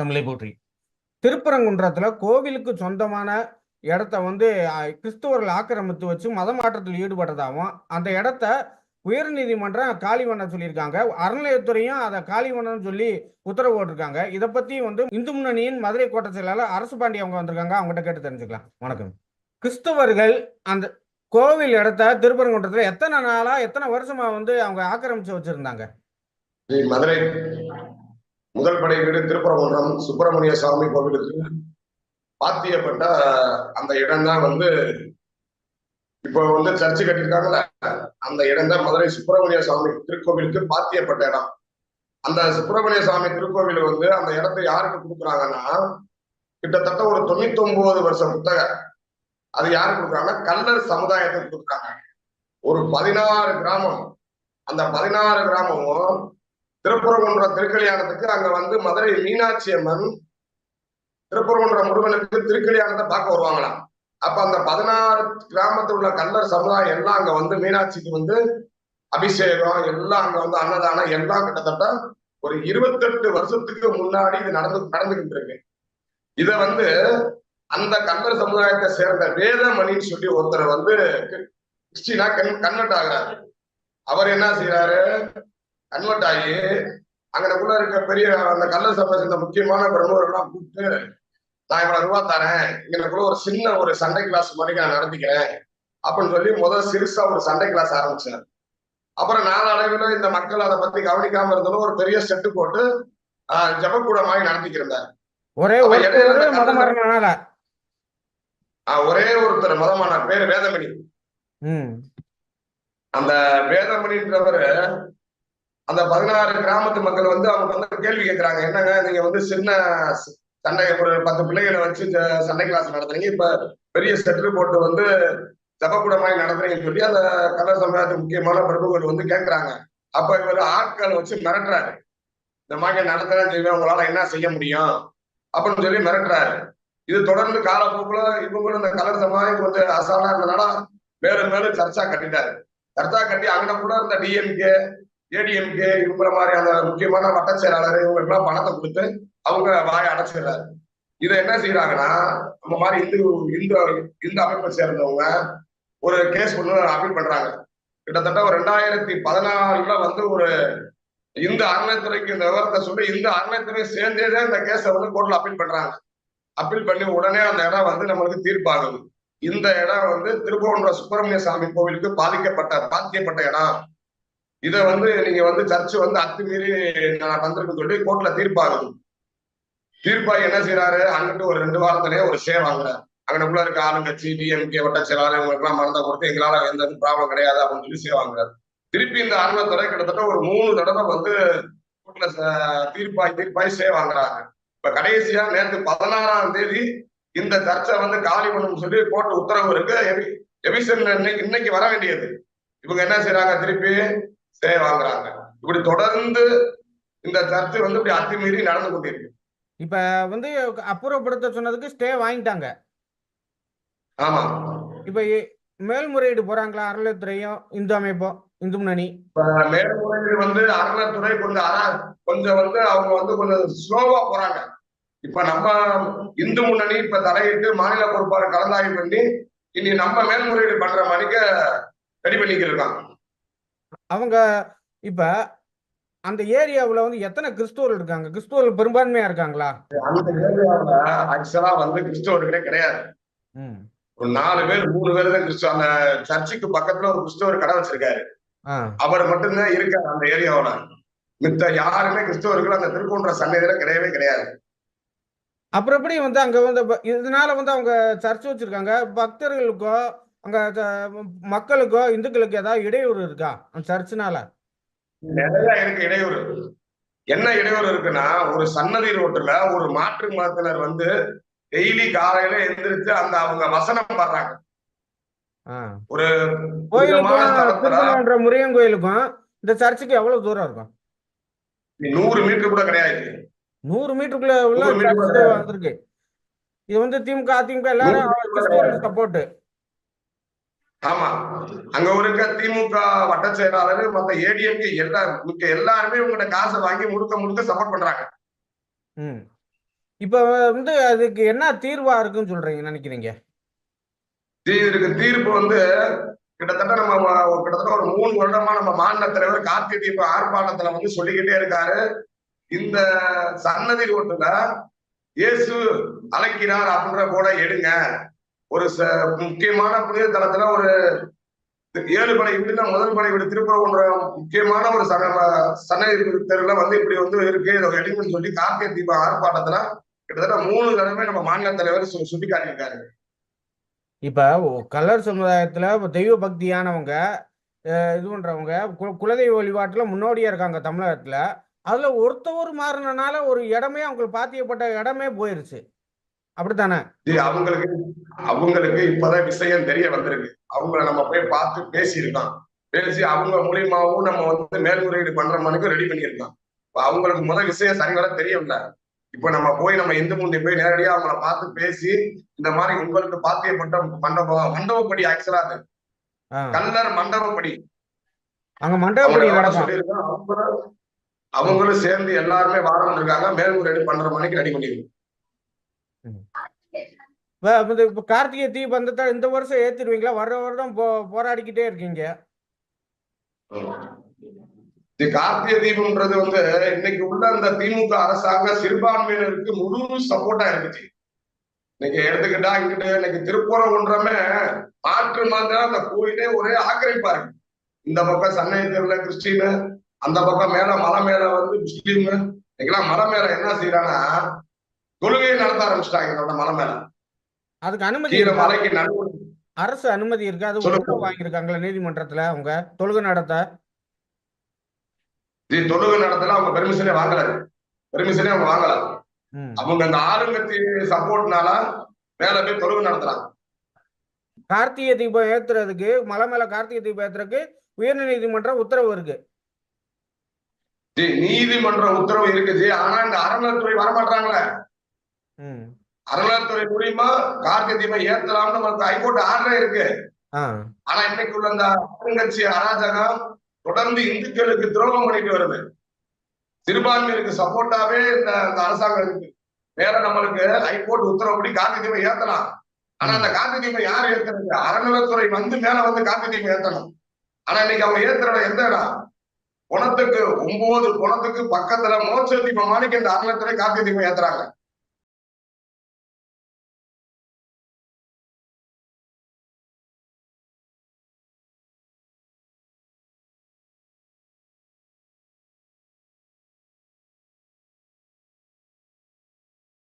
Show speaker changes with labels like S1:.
S1: தமிழை போற்றி. திருப்பரங்குன்றத்துல கோவிலுக்கு சொந்தமான இடத்த வந்து கிறிஸ்துவர்கள் ஆக்கிரமித்து வச்சு மத மாற்றத்தில் ஈடுபட்டதாகவும் அந்த இடத்த உயர்நீதிமன்றம் காலி பண்ண சொல்லியிருக்காங்க. அறநிலையத்துறையும் அதை காலி பண்ணணும்னு சொல்லி உத்தரவு போட்டிருக்காங்க. இதை பத்தி வந்து இந்து முன்னணியின் மதுரை கோட்ட செயலாளர் அரசு பாண்டி அவங்க வந்திருக்காங்க. அவங்ககிட்ட கேட்டு தெரிஞ்சுக்கலாம். வணக்கம். கிறிஸ்தவர்கள் அந்த கோவில் இடத்த திருப்பரங்குன்றத்துல எத்தனை நாளா எத்தனை வருஷமா வந்து அவங்க ஆக்கிரமிச்சு வச்சிருந்தாங்க?
S2: மதுரை முதல் படை வீடு திருப்பரங்குன்றம் சுப்பிரமணிய சுவாமி கோவிலுக்கு பாத்தியப்பட்ட அந்த இடம் தான் வந்து இப்போ வந்து சர்ச்சு கட்டியிருக்காங்கல்ல அந்த இடம் தான் மதுரை சுப்பிரமணிய சுவாமி திருக்கோவிலுக்கு பாத்தியப்பட்ட இடம். அந்த சுப்பிரமணிய சுவாமி திருக்கோவில் வந்து அந்த இடத்தை யாருக்கு கொடுக்குறாங்கன்னா கிட்டத்தட்ட ஒரு தொண்ணூத்தி ஒன்பது வருஷம் புத்தக அது யாருக்கு கொடுக்குறாங்கன்னா கல்லர் சமுதாயத்துக்கு கொடுக்குறாங்க. ஒரு பதினாறு கிராமம் அந்த பதினாறு கிராமமும் திருப்பரங்குன்றம் திருக்கல்யாணத்துக்கு அங்க வந்து மதுரை மீனாட்சி அம்மன் திருப்பரங்குன்றம் முருகனுக்கு திருக்கல்யாணத்தை பார்க்க வருவாங்களாம். அப்ப அந்த பதினாறு கிராமத்தில் உள்ள கல்லர் சமுதாயம் எல்லாம் அங்க வந்து மீனாட்சிக்கு வந்து அபிஷேகம் எல்லாம் அங்க வந்து அன்னதானம் எல்லாம் கிட்டத்தட்ட ஒரு இருபத்தெட்டு வருஷத்துக்கு முன்னாடி இது நடந்து நடந்துகிட்டு இருக்கு. இத வந்து அந்த கல்லர் சமுதாயத்தை சேர்ந்த வேதமணின்னு சொல்லி ஒருத்தர் வந்து கிறிஸ்டினா கன் கன்வெர்ட் ஆகிறாரு. அவர் என்ன செய்யறாரு கன்வெர்ட் ஆகி அங்கனக்குள்ள இருக்க பெரிய அந்த கல்லர் சபை சேர்ந்த முக்கியமான பிரமுகர்கள்லாம் கூப்பிட்டு நான் இவ்வளவு ரூபா தரேன். எங்களுக்குள்ள ஒரு சின்ன ஒரு சண்டை கிளாஸ் மாதிரி நான் நடத்திக்கிறேன். அப்படின்னு சொல்லி முதல் சிறுசா ஒரு சண்டை கிளாஸ் ஆரம்பிச்சார். அப்புறம் நாளடைவில் இந்த மக்கள் அதை பத்தி கவனிக்காம இருந்தாலும் ஒரு பெரிய செட்டு போட்டு ஆஹ் ஜபக்கூடமாய் நடத்திக்கிருந்தார்.
S1: ஒரே ஒரு
S2: இந்த ஒருத்தர் மதமான பேரு வேதமணி. அந்த வேதமணின்றவர் அந்த பதினாறு கிராமத்து மக்கள் வந்து அவங்க வந்து கேள்வி கேட்கறாங்க என்னங்க நீங்க வந்து சின்ன சண்டை ஒரு பத்து பிள்ளைகளை வச்சு சண்டை கிளாஸ் நடத்துறீங்க. இப்ப பெரிய செட்டில் போட்டு வந்து ஜபக்கூடமாய் நடத்துறீங்கன்னு சொல்லி அந்த கலர் சமுதாயத்துக்கு முக்கியமான பிரபுகள் வந்து கேட்கறாங்க அப்ப இவர் ஆட்கள் வச்சு மிரட்டுறாரு. இந்த மாதிரி நடத்துறேன் செய்வேன் உங்களால என்ன செய்ய முடியும்? அப்படின்னு சொல்லி மிரட்டுறாரு. இது தொடர்ந்து காலப்போக்குல இவங்களும் இந்த கலர் சமுதாயம் கொஞ்சம் அசாலா இருந்ததுனால மேலும் மேலும் சர்ச்சா கட்டிட்டாரு. சர்ச்சா கட்டி அங்க கூட இருந்த டிஎம்கே ஏடிஎம்கே இவங்கள மாதிரி அந்த முக்கியமான வட்ட செயலாளர் இவங்களுக்குலாம் பணத்தை கொடுத்து அவங்க வாயை அடைச்சிடுறாரு. இதை என்ன செய்யறாங்கன்னா நம்ம மாதிரி இந்து இந்து இந்து அமைப்பை சேர்ந்தவங்க ஒரு கேஸ் ஒண்ணு அப்பீல் பண்றாங்க. கிட்டத்தட்ட ஒரு ரெண்டாயிரத்தி பதினாலுல வந்து ஒரு இந்து அறநிலைத்துறைக்கு இந்த விவரத்தை சொல்லி இந்து அறநிலைத்துறை சேர்ந்தேதே இந்த கேஸை வந்து கோர்ட்ல அப்பீல் பண்றாங்க. அப்பீல் பண்ணி உடனே அந்த இடம் வந்து நம்மளுக்கு தீர்ப்பாகுது. இந்த இடம் வந்து திருப்பூன்ற சுப்பிரமணிய சாமி கோவிலுக்கு பாதிக்கப்பட்ட பாதிக்கப்பட்ட இடம். இதை வந்து நீங்க வந்து சர்ச் வந்து அத்துமீறி நான் வந்திருக்குன்னு சொல்லி கோர்ட்ல தீர்ப்பாகுது தீர்ப்பாகி என்ன செய்யறாரு அங்கிட்டு ஒரு ரெண்டு வாரத்திலேயே ஒரு ஸ்டே வாங்குறாரு. அங்கனக்குள்ள இருக்க ஆளுங்கட்சி டிஎம்கே வட்ட செயலாளர் இவங்களுக்கு எல்லாம் மறந்த கொடுத்து எங்களால எந்த ப்ராப்ளம் கிடையாது அப்படின்னு சொல்லி ஸ்டே வாங்குறாரு. திருப்பி இந்த அறநிலைத்துறை கிட்டத்தட்ட ஒரு மூணு தடவை வந்து கோர்ட்ல தீர்ப்பாய் தீர்ப்பாய் ஸ்டே வாங்குறாங்க. இப்ப கடைசியா நேற்று பதினாறாம் தேதி இந்த சர்ச்சை வந்து காலி பண்ணணும்னு சொல்லி கோர்ட் உத்தரவு இருக்கு. எவி- எவிசன் இன்னைக்கு இன்னைக்கு வர வேண்டியது. இவங்க என்ன செய்யறாங்க திருப்பி ஸ்டே வாங்குறாங்க. இப்படி தொடர்ந்து இந்த சர்ச்சை வந்து இப்படி அத்துமீறி நடந்து கொண்டிருக்கு.
S1: இப்ப வந்து அப்புறப்படுத்த சொன்னதுக்கு ஸ்டே வாங்கிட்டாங்க.
S2: ஆமா.
S1: இப்ப மேல்முறையீடு போறாங்களா? அறநிலையத்துறையும் இந்து அமைப்பும் இந்து முன்னணி.
S2: மேல்முறையீடு வந்து அறநிலைத்துறை கொஞ்சம் கொஞ்சம் வந்து அவங்க வந்து கொஞ்சம் ஸ்லோவா போறாங்க. இப்ப நம்ம இந்து முன்னணி இப்ப தலையிட்டு மாநில பொறுப்பாளர் கலந்தாய்வு பண்ணி இனி நம்ம மேல்முறையீடு பண்ற மாதிரிக்க ரெடி இருக்காங்க.
S1: அவங்க இப்ப அந்த ஏரியாவுல வந்து எத்தனை கிறிஸ்துவர்கள் இருக்காங்க? கிறிஸ்துவர்கள் பெரும்பான்மையா இருக்காங்களா?
S2: அந்த ஏரியாவுல ஆக்சுவலா வந்து கிறிஸ்தவர்களே கிடையாது. ஒரு நாலு பேர் மூணு பேர் தான் கிறிஸ்துவ அந்த சர்ச்சுக்கு பக்கத்துல ஒரு கிறிஸ்தவர் கடை வச்சிருக்காரு. அவர் மட்டும்தான் இருக்காரு அந்த ஏரியாவுல. மித்த யாருமே கிறிஸ்தவர்கள் அந்த திருப்பூன்ற சன்னதியில கிடையவே கிடையாது.
S1: அப்புறம் எப்படி வந்து அங்க வந்து இதனால வந்து அவங்க சர்ச் வச்சிருக்காங்க. பக்தர்களுக்கோ அங்க மக்களுக்கோ இந்துக்களுக்கு ஏதாவது இடையூறு இருக்கா? அந்த சர்ச்சினால?
S2: நிறைய இருக்கு இடையூறு. என்ன இடையூறு இருக்குன்னா ஒரு சன்னதி ரோட்டுல ஒரு மாற்று மதத்தினர் வந்து டெய்லி காலையில எந்திரிச்சு அந்த அவங்க வசனம் பாடுறாங்க. ஒரு
S1: கோயிலுக்கும் முருகன் கோயிலுக்கும் இந்த சர்ச்சுக்கு எவ்வளவு தூரம் இருக்கும்?
S2: நூறு மீட்டர் கூட கிடையாது.
S1: நூறு மீட்டருக்குள்ள உள்ள வந்திருக்கு. இது வந்து திமுக அதிமுக எல்லாரும் சப்போர்ட்
S2: ஆமா. அங்க இருக்க திமுக வட்ட செயலாளர் மத்த ஏடிஎம்கே எல்லா மிக்க எல்லாருமே உங்கள்ட்ட காசை வாங்கி முழுக்க முழுக்க சப்போர்ட் பண்றாங்க.
S1: இப்ப வந்து அதுக்கு என்ன தீர்வா இருக்குன்னு சொல்றீங்க நினைக்கிறீங்க?
S2: இதுக்கு தீர்ப்பு வந்து கிட்டத்தட்ட நம்ம கிட்டத்தட்ட ஒரு மூணு வருடமா நம்ம மாநில தலைவர் கார்த்திகை தீப ஆர்ப்பாட்டத்துல வந்து சொல்லிக்கிட்டே இருக்காரு. இந்த சன்னதி ரோட்டுல இயேசு அழைக்கிறார் அப்படின்ற கூட எடுங்க. ஒரு ச- முக்கியமான புனித தலத்துல ஒரு ஏழு படை வீடுல முதல் படை வீடு திருப்பரங்குன்ற முக்கியமான ஒரு சன சன்னதி தெருல வந்து இப்படி வந்து இருக்கு. இதை சொல்லி கார்த்திகை தீப ஆர்ப்பாட்டத்துல கிட்டத்தட்ட மூணு தடவை நம்ம மாநில தலைவர் சு- சுட்டி காட்டியிருக்காரு
S1: இப்ப கல்லர் சமுதாயத்துல தெய்வ பக்தியானவங்க இது பண்றவங்க குலதெய்வ வழிபாட்டுல முன்னோடியா இருக்காங்க தமிழகத்துல. அதுல ஒருத்தவர் மாறினால ஒரு இடமே அவங்களுக்கு பாத்தியப்பட்ட இடமே போயிருச்சு. அப்படித்தானே?
S2: அவங்களுக்கு அவங்களுக்கு இப்பதான் விஷயம் தெரிய வந்திருக்கு. அவங்கள நம்ம போய் பார்த்து பேசியிருக்கோம் பேசி அவங்க மூலியமாவும் நம்ம வந்து மேல்முறையீடு பண்ற மனுக்கு ரெடி பண்ணியிருக்கோம் இப்ப அவங்களுக்கு முதல் விஷயம் சரிவர தெரியல இப்ப நம்ம போய் நம்ம இந்து முந்தி போய் நேரடியா அவங்கள பார்த்து பேசி இந்த மாதிரி உங்களுக்கு பாத்தியப்பட்ட மண்டபம் மண்டபப்படி ஆக்சுவலா அது. கல்லர் மண்டபப்படி.
S1: அங்க மண்டபப்படி
S2: அவங்களும் சேர்ந்து எல்லாருமே வாரம் இருக்காங்க மேல்முறையீடு பண்ற மணிக்கு ரெடி பண்ணிருக்கோம்
S1: இப்போ கார்த்திகை இப்ப கார்த்திகை இந்த வருஷம் ஏத்திடுவீங்களா? வர வருடம் போ போராடிக்கிட்டே இருக்கீங்க.
S2: கார்த்திகை தீபம்ன்றது வந்து இன்னைக்கு உள்ள அந்த திமுக அரசாங்கம் சிறுபான்மையினருக்கு முழு சப்போர்ட்டா இருந்துச்சு. இன்னைக்கு எடுத்துக்கிட்டா இங்கிட்டு இன்னைக்கு திருப்பூரம் ஒன்றமே மாற்று மாதிரி அந்த கோயிலே ஒரே ஆக்கிரமிப்பா இருக்கு. இந்த பக்கம் சென்னை தெருல கிறிஸ்டின் அந்த பக்கம் மேல மலை மேல வந்து முஸ்லீம் இன்னைக்கெல்லாம் மலை மேல என்ன செய்யறாங்கன்னா நடத்த ஆரம்பிச்சிட்டாங்க இந்த மலை மேல.
S1: அதுக்கு அனுமதி
S2: மலைக்கு நடுவு
S1: அரசு அனுமதி இருக்கா? அது வாங்கியிருக்காங்களா நீதிமன்றத்துல அவங்க? தொழுகை நடத்த?
S2: தொழுகை நடத்தல அவங்க பெர்மிஷனே வாங்கல. பெர்மிஷனே அவங்க வாங்கல. அவங்க அந்த ஆளுங்கத்தி சப்போர்ட்னால மேல போய் தொழுகை நடத்துறாங்க.
S1: கார்த்திகை தீபம் ஏத்துறதுக்கு மலை மேல கார்த்திகை தீபம் ஏத்துறதுக்கு உயர் நீதிமன்றம் உத்தரவு இருக்கு.
S2: நீதிமன்ற உத்தரவு இருக்குது. ஆனா இந்த அறநிலைத்துறை வரமாட்டாங்களே
S1: ம்.
S2: அறநிலைத்துறை மூலியமா கார்த்திகை தீபம் ஏத்தலாம்னு நமக்கு ஹைகோர்ட் ஆர்டரே இருக்கு. ஆனா இன்னைக்கு உள்ள இந்த ஆளுங்கட்சி அராஜகம் தொடர்ந்து இந்துக்களுக்கு துரோகம் பண்ணிட்டு வருது. சிறுபான்மையினருக்கு சப்போர்ட்டாவே இந்த அரசாங்கம் இருக்கு. வேற நம்மளுக்கு ஹைகோர்ட் உத்தரவுப்படி கார்த்திகை தீபம் ஏத்தலாம். ஆனா அந்த கார்த்திகை தீபம் யார் ஏத்துறது? அறநிலைத்துறை வந்து மேல வந்து கார்த்திகை தீபம் ஏத்தணும். ஆனா இன்னைக்கு அவங்க ஏத்துற எந்த இடம்? குணத்துக்கு ஒன்பது குணத்துக்கு பக்கத்துல மோட்ச தீபம் மாணிக்க இந்த அறநிலைத்துறை கார்த்திகை தீபம் ஏத்துறாங்க.